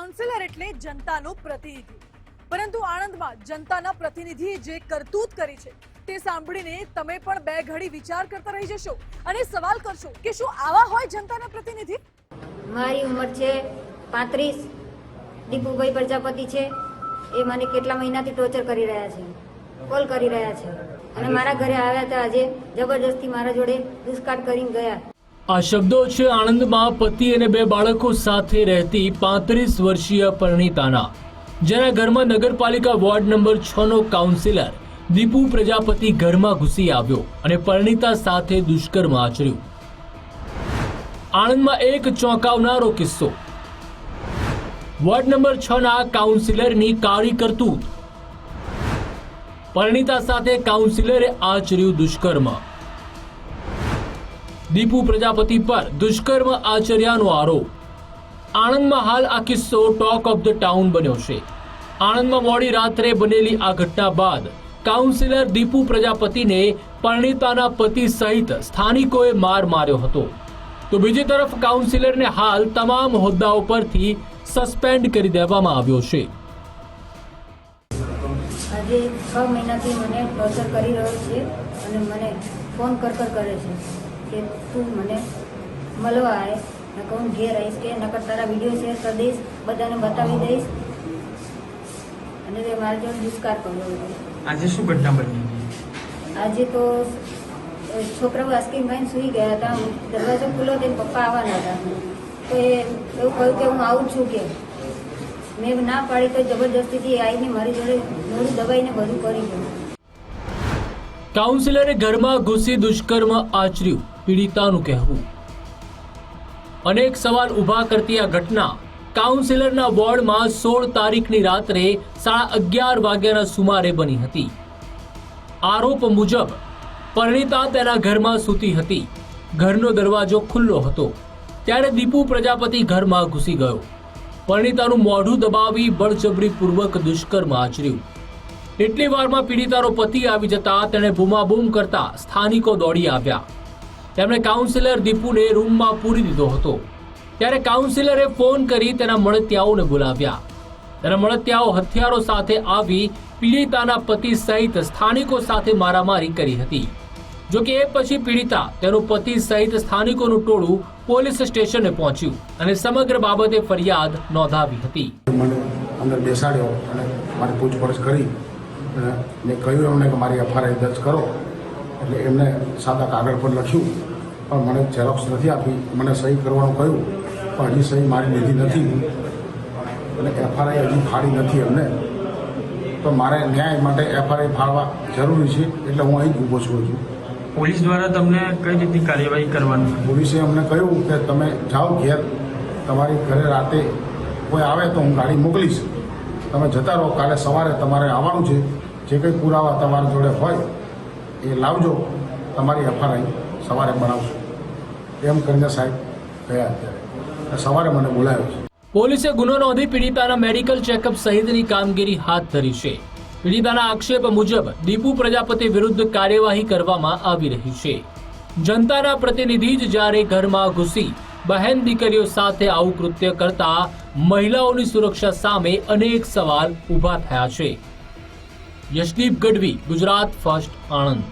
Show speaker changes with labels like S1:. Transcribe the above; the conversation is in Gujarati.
S1: કાઉન્સિલર એટલે જનતાનો પ્રતિનિધિ. પરંતુ આણંદમાં જનતાના પ્રતિનિધિએ જે કરતૂત કરી છે તે સાંભળીને તમે પણ બે ઘડી વિચાર કરતા રહી જશો અને સવાલ કરશો કે શું આવા હોય જનતાના પ્રતિનિધિ?
S2: મારી ઉંમર છે પાંત્રીસ. દીપુભાઈ પ્રજાપતિ છે. એ મને કેટલા મહિનાથી ટોર્ચર કરી રહ્યા છે. કોલ કરી રહ્યા છે. અને મારા ઘરે આવ્યા હતા આજે. જબરજસ્તી મારા જોડે દુષ્કાળ કરીને ગયા.
S3: આ શબ્દો છે આણંદમાં પતિ અને બે બાળકો સાથે રહેતી પાંત્રીસ વર્ષીય પરિણીતાના, જેના ઘરમાં નગરપાલિકા વોર્ડ નંબર છ નો કાઉન્સિલર દીપુ પ્રજાપતિ ઘરમાં ઘૂસી આવ્યો અને પરિણીતા સાથે દુષ્કર્મ આચર્યું. આણંદમાં એક ચોંકાવનારો કિસ્સો. વોર્ડ નંબર છ ના કાઉન્સિલરની કાળી કરતૂત. પરિણીતા સાથે કાઉન્સિલરે આચર્યું દુષ્કર્મ. દીપુ પ્રજાપતિ પર દુષ્કર્મ આચર્યાનો આરોપ. આણંદમાં હાલ આ કિસ્સો ટોક ઓફ ધ ટાઉન બન્યો છે. આણંદમાં મોડી રાત્રે બનેલી આ ઘટના બાદ કાઉન્સિલર દીપુ પ્રજાપતિને પરણિતાના પતિ સહિત સ્થાનિકોએ માર માર્યો હતો. તો બીજી તરફ કાઉન્સિલરને હાલ તમામ હોદ્દાઓ પરથી સસ્પેન્ડ કરી દેવામાં આવ્યો છે.
S2: આજે છ મહિનાથી મને ટોર્ચર કરી રહ્યો છે અને મને ફોન કર કર છે. કે તું મને મળવા આવે ને કહું ઘેર આવીશ કે નકર તારા વીડિયો શેર કરી દઈશ બધાને બતાવી દઈશ. અને તે મારા જોડે દુષ્કાર કર્યો
S4: આજે શું ઘટના બની
S2: આજે તો છોકરાઓ આઈસ્ક્રીમ ખાઈને સૂઈ ગયા હતા. હું દરવાજો ખુલ્લો તેને પપ્પા આવવાના હતા. તો એ એવું કહ્યું કે હું આવું છું કે મેં ના પાડી તો જબરજસ્તીથી આવીને મારી જોડે મોડું દબાઈને બધું કરી ગયું.
S3: કાઉન્સિલરે ઘરમાં ઘૂસી દુષ્કર્મ આચર્યું. પીડિતાનું કહેવું. અનેક સવાલ ઊભા કરતી આ ઘટના કાઉન્સિલરના વોર્ડમાં સોળ તારીખની રાત્રે સાડા અગિયાર વાગ્યાના સુમારે બની હતી. આરોપ મુજબ પરિણીતા તેના ઘરમાં સૂતી હતી. ઘરનો દરવાજો ખુલ્લો હતો. ત્યારે દીપુ પ્રજાપતિ ઘરમાં ઘૂસી ગયો. પરિણીતાનું મોઢું દબાવી બળજબરીપૂર્વક દુષ્કર્મ આચર્યું. એટલી વારમાં પીડિતાનો પતિ આવી જતા તેણે બૂમાબૂમ કરતા સ્થાનિકો દોડી આવ્યા. તેમણે કાઉન્સિલર દીપુને રૂમમાં પૂરી દીધો હતો. ત્યારે કાઉન્સિલરે ફોન કરી તેના મળતિયાઓને બોલાવ્યા. તેના મળતિયાઓ હથિયારો સાથે આવી પીડિતાના પતિ સહિત સ્થાનિકો સાથે મારામારી કરી હતી. જોકે એ પછી પીડિતા તેનો પતિ સહિત સ્થાનિકોનું ટોળું પોલીસ સ્ટેશને પહોંચ્યું અને સમગ્ર બાબતે ફરિયાદ નોંધાવી હતી.
S5: મને અંદર બેસાડ્યો અને મારી પૂછપરછ કરી અને કહ્યું એમને કે મારી એફઆરઆઈ દર્જ કરો. એટલે એમને સાદા કાગળ પર લખ્યું પણ મને ઝેરોક્સ નથી આપી. મને સહી કરવાનું કહ્યું પણ હજી સહી મારી લીધી નથી. અને એફઆરઆઈ હજી ફાડી નથી એમને. તો મારે ન્યાય માટે એફઆરઆઈ ફાળવા જરૂરી છે એટલે હું અહીં જ ઊભો છું હજુ.
S4: પોલીસ દ્વારા તમને કઈ રીતની કાર્યવાહી કરવાની?
S5: પોલીસે અમને કહ્યું કે તમે જાઓ ઘેર. તમારી ઘરે રાતે કોઈ આવે તો હું ગાડી મોકલીશ. તમે જતા રહો કાલે સવારે તમારે આવવાનું છે. જે કંઈ પુરાવા તમારા જોડે હોય એ લાવજો તમારી એફઆરઆઈ સવારે બનાવશો. એમ કરીને સાહેબ ગયા અત્યારે. સવારે મને બોલાવ્યો છે.
S3: પોલીસે ગુનો નોંધી પીડિતાના મેડિકલ ચેકઅપ સહિતની કામગીરી હાથ ધરી છે. પીડિતાના આક્ષેપ મુજબ દીપુ પ્રજાપતિ વિરુદ્ધ કાર્યવાહી કરવામાં આવી રહી છે. જનતાના પ્રતિનિધિ જ જ્યારે ઘરમાં ઘૂસી બહેન દીકરીઓ સાથે આવું કૃત્ય કરતા મહિલાઓની સુરક્ષા સામે અનેક સવાલ ઊભા થયા છે. યશદીપ ગઢવી ગુજરાત ફર્સ્ટ આણંદ.